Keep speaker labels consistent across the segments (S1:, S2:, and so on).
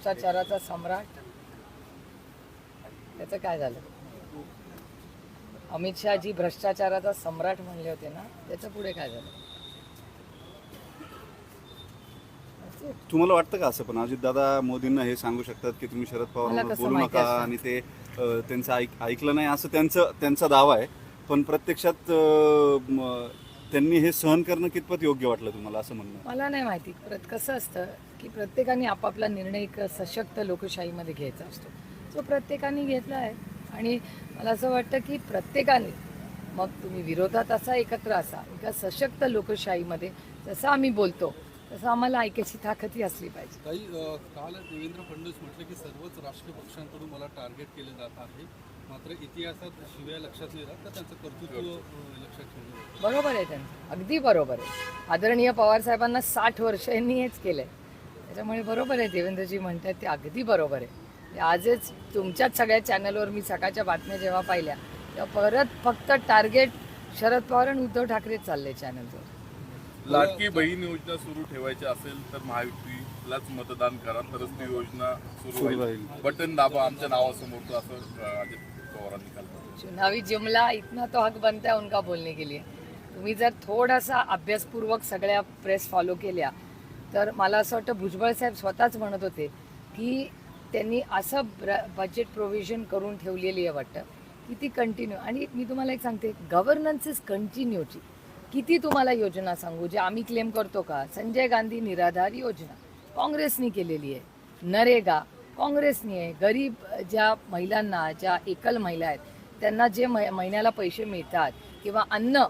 S1: भ्रष्टाचाराचा सम्राट. त्याचं काय झालं? अमित शहाजी भ्रष्टाचाराचा सम्राट म्हणले होते ना त्याचं पुढे काय झालं?
S2: तुम्हाला वाटतं का असं पण? अजितदादा मोदींना हे सांगू शकतात की तुम्ही शरद
S1: कसं
S2: बोलू नका? आणि ते त्यांचं ऐक ऐकलं नाही असं त्यांचं त्यांचा दावा आहे. पण प्रत्यक्षात त्यांनी हे सहन करणं कितपत योग्य वाटलं तुम्हाला असं म्हणणं?
S1: मला नाही माहिती. परत कसं असतं की प्रत्येकाने आपापला निर्णय एक सशक्त लोकशाहीमध्ये घ्यायचा असतो. जो प्रत्येकाने घेतला आहे. आणि मला असं वाटतं की प्रत्येकाने मग तुम्ही विरोधात असा एकत्र असा एका सशक्त लोकशाहीमध्ये जसं आम्ही बोलतो तसं आम्हाला ऐकायची ताकदही असली पाहिजे.
S3: काही काल देवेंद्र फडणवीस म्हटले की सर्वच राष्ट्रीय पक्षांकडून मला टार्गेट केलं जात आहे. मात्र इतिहासात शिव्या लक्षात नाही राहत तर त्यांचं कर्तृत्व लक्षात ठेवलं.
S1: बरोबर आहे त्यांचं. अगदी बरोबर आहे. आदरणीय पवार साहेबांना साठ वर्ष यांनी हेच केलंय. त्याच्यामुळे बरोबर आहे देवेंद्रजी म्हणतात ते अगदी बरोबर आहे. ते आजच तुमच्याच सगळ्या चॅनलवर मी सकाळच्या बातम्या जेव्हा पाहिल्या तेव्हा परत फक्त टार्गेट शरद पवार आणि उद्धव ठाकरे चालले चॅनलवर
S4: लाडकी बहीण योजना सुरू ठेवायची असेल तर महायुतीलाच मतदान करा. तरच ती योजना सुरू होईल. बटन दाबा आमच्या नावासमोर असं अं,
S1: चुनावी जुमला इतना तो हक बनता है उनका बोलने के लिए। तुम्ही जर थोडासा अभ्यासपूर्वक सगळ्या प्रेस फॉलो केल्या तर मला असं वाटतं भुजबळ साहेब स्वतःच म्हणत होते की त्यांनी असं बजेट प्रोव्हिजन करून ठेवलेली आहे वाटतं की ती कंटिन्यू आणि मी तुम्हाला एक सांगते गव्हर्नन्स इज कंटिन्यूची किती तुम्हाला योजना सांगू जे आम्ही क्लेम करतो का? संजय गांधी निराधार योजना. काँग्रेसनी केलेली आहे. नरेगा काँग्रेसनी आहे. गरीब ज्या महिलांना ज्या एकल महिला आहेत त्यांना जे मै- महिन्याला पैसे मिळतात किंवा अन्न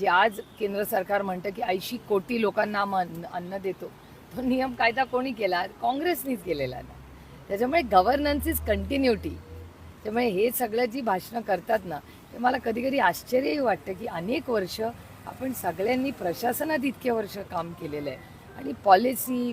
S1: जे आज केंद्र सरकार म्हणतं की ऐंशी कोटी लोकांना अन्न अन्न देतो तो नियम कायदा कोणी केला? काँग्रेसनीच केलेला नाही त्याच्यामुळे गव्हर्नन्स इज कंटिन्युटी त्यामुळे हे सगळं जी भाषणं करतात ना ते मला कधी कधी आश्चर्यही वाटतं की अनेक वर्ष आपण सगळ्यांनी प्रशासनात इतके वर्ष काम केलेलं आहे. आणि पॉलिसी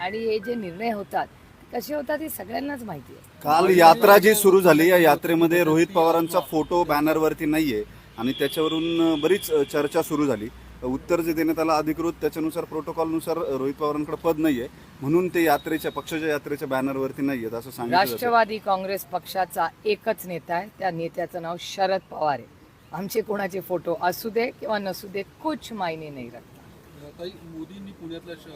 S1: आणि हे जे निर्णय होतात कसे होतात हे सगळ्यांनाच माहिती आहे.
S2: काल यात्रा जी सुरू झाली या यात्रेमध्ये रोहित पवारांचा फोटो बॅनरवरती नाहीये आणि त्याच्यावरून बरीच चर्चा सुरू झाली. उत्तर जे देण्यात आलं अधिकृत त्याच्यानुसार प्रोटोकॉलनुसार रोहित पवारांकडे पद नाहीये. म्हणून ते यात्रेच्या पक्षाच्या यात्रेच्या बॅनरवरती नाहीयेत असं सांगितलं जातं.
S1: राष्ट्रवादी काँग्रेस पक्षाचा एकच नेता आहे. त्या नेत्याचं नाव शरद पवार आहे. आमचे कोणाचे फोटो असू दे किंवा नसू दे कुछ मायने नाही रखता
S3: ताई मोदींनी पुण्यातल्या श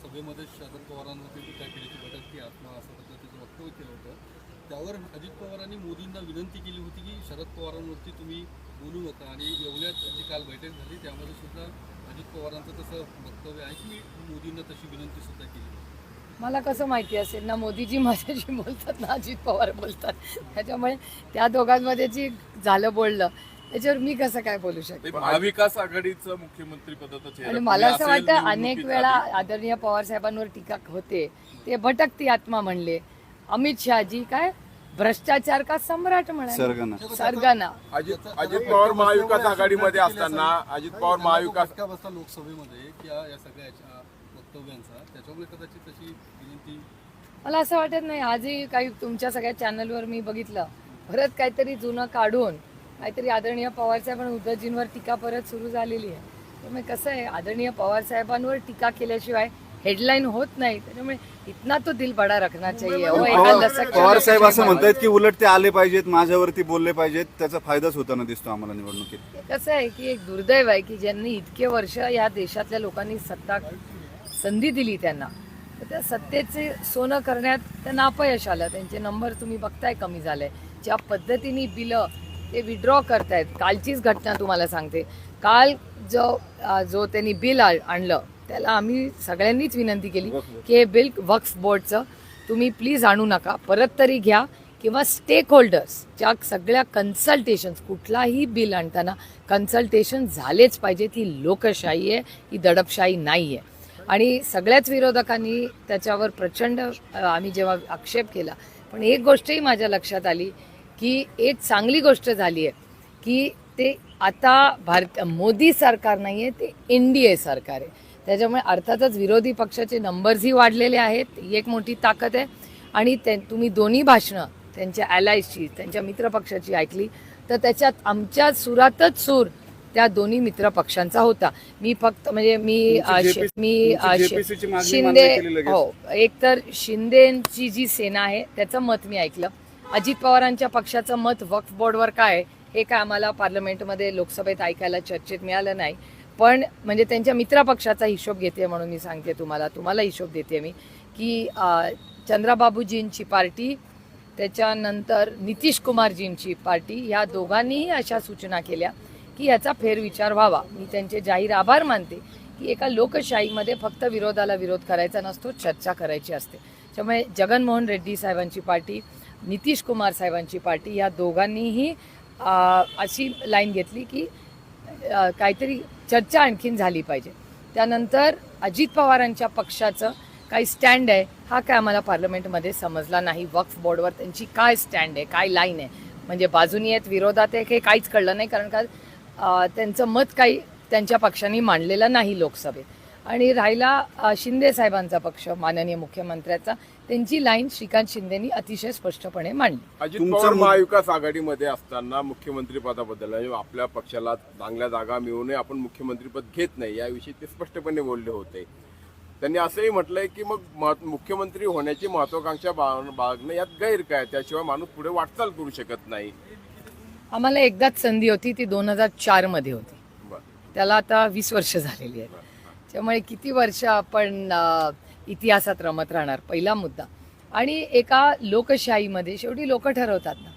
S3: सभेमध्ये शरद पवारांवरती टीका केल्याची बैठक की आत्मा असं पद्धतीचं वक्तव्य केलं होतं त्यावर अजित पवारांनी मोदींना विनंती केली होती की शरद पवारांवरती तुम्ही बोलू नका. आणि एवढ्यात जी काल बैठक झाली त्यामध्ये सुद्धा अजित पवारांचं तसं वक्तव्य आहे की मी मोदींना तशी विनंती सुद्धा केली
S1: मला कसं माहिती असेल ना मोदीजी माझ्याशी बोलतात ना अजित पवार बोलतात. त्याच्यामुळे त्या दोघांमध्ये जी झालं बोललं त्याच्यावर मी कसं काय बोलू शकते?
S4: महाविकास आघाडीचं मुख्यमंत्री पदाचं
S1: आणि मला असं वाटतं अनेक वेळा. आदरणीय पवार साहेबांवर टीका होते. ते भटकती आत्मा म्हणले. अमित शहाजी काय? भ्रष्टाचार का सम्राट म्हणाले?
S2: सरगना.
S1: सरगना.
S4: अजित अजित पवार महाविकास आघाडीमध्ये असताना अजित पवार महाविकास
S3: लोकसभेमध्ये या या सगळ्या वक्तव्यांचा त्याच्यामुळे कदाचित तशी विनंती
S1: मला असं वाटत नाही. आजही काही तुमच्या सगळ्या चॅनलवर मी बघितलं. परत काहीतरी जुनं काढून काहीतरी आदरणीय पवारसाहेब आणि उद्धवजींवर टीका परत सुरू झालेली आहे. त्यामुळे कसं आहे आदरणीय पवारसाहेबांवर टीका केल्याशिवाय हेडलाईन होत नाही. त्याच्यामुळे इतना तो दिल बडा रखना चाहिए. हो, एका
S2: पवार साहेब असं
S1: लोकांच्या
S2: म्हणतायत की उलट ते आले पाहिजेत माझ्यावरती बोलले पाहिजेत त्याचा फायदाच होताना दिसतो आम्हाला निवडणुकीत.
S1: कसं आहे की एक दुर्दैव आहे की ज्यांनी इतके वर्ष या देशातल्या लोकांनी सत्ता संधी दिली त्यांना. तर त्या सत्तेचे सोनं करण्यात त्यांना अपयश आलं. त्यांचे नंबर तुम्ही बघताय कमी झाले ज्या पद्धतीने बिलं ते विड्रॉ करतायत. कालचीच घटना तुम्हाला सांगते. काल जो जो त्यांनी बिल आणलं त्याला आम्ही सगळ्यांनीच विनंती केली की हे बिल वक्फ बोर्डचं तुम्ही प्लीज आणू नका. परत तरी घ्या किंवा स्टेक होल्डर्स ज्या सगळ्या कन्सल्टेशन्स कुठलाही बिल आणताना कन्सल्टेशन झालेच पाहिजे. ही लोकशाही आहे ही दडपशाही नाही आहे आणि सगळ्याच विरोधकांनी त्याच्यावर प्रचंड आम्ही जेव्हा आक्षेप केला. पण एक गोष्टही माझ्या लक्षात आली की एक चांगली गोष्ट झाली आहे की ते आता भारत मोदी सरकार नाही आहे ते एन डी ए सरकार आहे. त्याच्यामुळे अर्थातच विरोधी पक्षाचे नंबर्सही वाढलेले आहेत ही एक मोठी ताकद आहे. आणि ते तुम्ही दोन्ही भाषणं त्यांच्या ॲलायची त्यांच्या मित्रपक्षाची ऐकली तर त्याच्यात आमच्या सुरातच सूर त्या दोन्ही मित्र पक्षांचा होता. मी फक्त म्हणजे मी मी शिंदे. हो एक तर शिंदेची जी सेना आहे त्याचं मत मी ऐकलं. अजित पवारांच्या पक्षाचं मत वक्फ बोर्डवर काय हे काय आम्हाला पार्लमेंटमध्ये लोकसभेत ऐकायला चर्चेत मिळालं नाही. पण म्हणजे त्यांच्या मित्रपक्षाचा हिशोब घेते म्हणून मी सांगते तुम्हाला. तुम्हाला हिशोब देते मी की चंद्राबाबूजींची पार्टी त्याच्यानंतर नितीश कुमारजींची पार्टी ह्या दोघांनीही अशा सूचना केल्या की याचा फेरविचार व्हावा. मी त्यांचे जाहीर आभार मानते की एका लोकशाहीमध्ये फक्त विरोधाला विरोध करायचा नसतो चर्चा करायची असते. त्यामुळे जगनमोहन रेड्डी साहेबांची पार्टी नितीश कुमार साहेबांची पार्टी या दोघांनीही अशी लाईन घेतली की काहीतरी चर्चा आणखीन झाली पाहिजे. त्यानंतर अजित पवारांच्या पक्षाचं काही स्टँड आहे हा काय आम्हाला पार्लमेंटमध्ये समजला नाही. वक्फ बोर्डवर त्यांची काय स्टँड आहे काय लाईन आहे? म्हणजे बाजूनी आहेत विरोधात आहे हे काहीच कळलं नाही कारण का त्यांचं मत काही त्यांच्या पक्षाने मांडलेलं नाही लोकसभेत. आणि राहिला शिंदे साहेबांचा पक्ष माननीय मुख्यमंत्र्याचा. त्यांची लाईन श्रीकांत शिंदेनी अतिशय स्पष्टपणे मांडली.
S5: अजित
S2: तुमचा
S5: पवार महाविकास आघाडीमध्ये असताना मुख्यमंत्री पदाबद्दल आपल्या पक्षाला चांगल्या जागा मिळूनही आपण मुख्यमंत्रीपद घेत नाही याविषयी ते स्पष्टपणे बोलले होते. त्यांनी असंही म्हटलंय की मग मुख्यमंत्री होण्याची महत्वाकांक्षा बाळ- बाळगणं यात गैर काय? त्याशिवाय माणूस पुढे वाटचाल करू शकत नाही.
S1: आम्हाला एकदाच संधी होती ती दोन हजार चारमध्ये होती.
S5: बरं.
S1: त्याला आता वीस वर्ष झालेली आहेत. त्यामुळे किती वर्ष आपण इतिहासात रमत राहणार पहिला मुद्दा. आणि एका लोकशाहीमध्ये शेवटी लोक ठरवतात ना.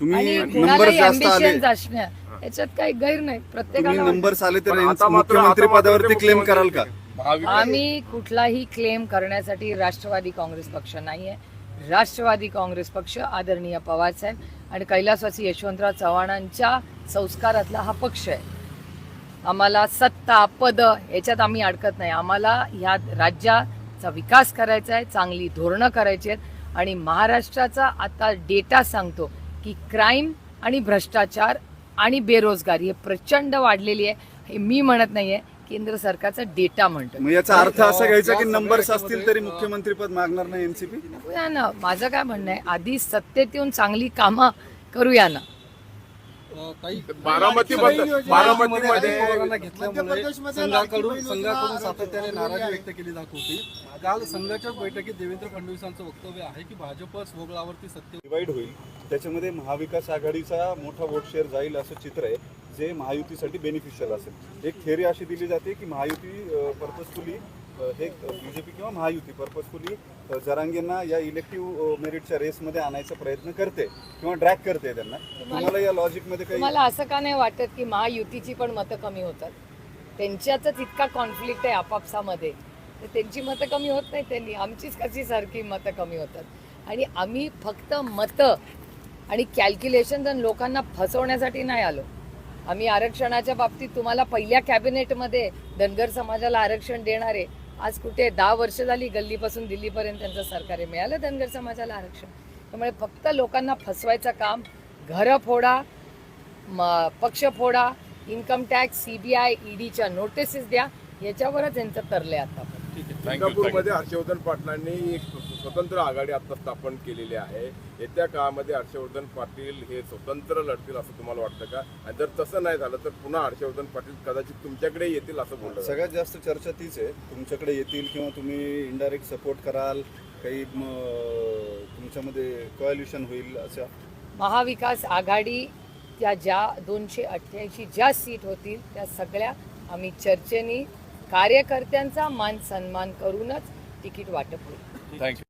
S2: तुम्ही
S1: आणि
S2: नंबर
S1: कोणालाही
S2: जास्त आले.
S1: ambitions असण्या याच्यात काही गैर नाही. प्रत्येकाला
S2: नंबर्स आले तर
S5: पण आता मात्र-
S2: मुख्यमंत्री
S5: आता मात्र
S2: पदावरती
S5: ते
S2: क्लेम कराल का?
S5: महाविकास
S1: आम्ही कुठलाही क्लेम करण्यासाठी राष्ट्रवादी काँग्रेस पक्ष नाहीये. राष्ट्रवादी काँग्रेस पक्ष आदरणीय पवारसाहेब आणि कैलासवासी यशवंतराव चव्हाणांच्या संस्कारातला हा पक्ष आहे. आम्हाला सत्ता पद याच्यात आम्ही अडकत नाही. आम्हाला ह्या राज्याचा विकास करायचा आहे चांगली धोरणं करायची आहेत. आणि महाराष्ट्राचा आता डेटा सांगतो की क्राईम आणि भ्रष्टाचार आणि बेरोजगारी हे प्रचंड वाढलेली आहे. हे मी म्हणत नाहीये केंद्र सरकारचा डेटा म्हणतो.
S2: याचा अर्थ असा घ्यायचा की नंबर्स असतील तरी मुख्यमंत्री पद मागणार नाही एनसीपी
S1: बघूया ना माझं काय म्हणणं आहे आधी सत्तेत येऊन चांगली कामं करूया ना.
S3: ताई
S5: बारामतीमध्ये
S3: संघाकडून संघाकडून सातत्याने नाराजी व्यक्त केली जात होती. काल संघाच्या बैठकीत देवेंद्र फडणवीसांचं वक्तव्य आहे की भाजप स्वबळावरती सत्ते
S2: डिवाइड होईल. त्याच्यामध्ये महाविकास आघाडीचा मोठा वोट शेअर जाईल असं चित्र आहे. जे महायुतीसाठी बेनिफिशियल असेल. एक थेअरी अशी दिली जाते की महायुती पर्पजफुली हे बीजेपी किंवा महायुती पर्पजफुली जरांगेंना या इलेक्टिव्ह मेरिटच्या रेसमध्ये आणायचा प्रयत्न करते किंवा ड्रॅग करते त्यांना. तुम्हाला या लॉजिकमध्ये काही
S1: तुम्हाला असं का नाही वाटत की महायुतीची पण मतं कमी होतात? त्यांच्यातच इतका कॉन्फ्लिक्ट आहे आपापसामध्ये. तर त्यांची मतं कमी होत नाही त्यांनी आमचीच कशी सारखी मतं कमी होतात? आणि आम्ही फक्त मतं आणि कॅल्क्युलेशन आणि लोकांना फसवण्यासाठी नाही आलो. आम्ही आरक्षणाच्या बाबतीत तुम्हाला पहिल्या कॅबिनेटमध्ये धनगर समाजाला आरक्षण देणारे आज कुठे दहा वर्ष झाली गल्लीपासून दिल्लीपर्यंत त्यांचं सरकार आहे. मिळालं धनगर समाजाला आरक्षण. त्यामुळे फक्त लोकांना फसवायचं काम घरं फोडा म- पक्ष फोडा income tax C B I ईडीच्या नोटिसेस द्या याच्यावरच यांचं तरले आता.
S5: सिंगापूरमध्ये हर्षवर्धन पाटलांनी एक स्वतंत्र आघाडी आता स्थापन केलेली आहे. येत्या काळामध्ये हर्षवर्धन पाटील हे स्वतंत्र लढतील असं तुम्हाला वाटतं का? आणि जर तसं नाही झालं तर पुन्हा हर्षवर्धन पाटील कदाचित तुमच्याकडे येतील असं बोललं.
S2: सगळ्यात जास्त चर्चा तीच आहे. तुमच्याकडे येतील किंवा तुम्ही इनडायरेक्ट सपोर्ट कराल काही तुमच्यामध्ये कॉल्युशन होईल असं
S1: महाविकास आघाडी त्या ज्या दोनशे अठ्ठ्याऐंशी ज्या सीट होतील त्या सगळ्या आम्ही चर्चेनी कार्यकर्त्यांचा मान सन्मान करूनच तिकीट वाटप होईल.
S4: थँक्यू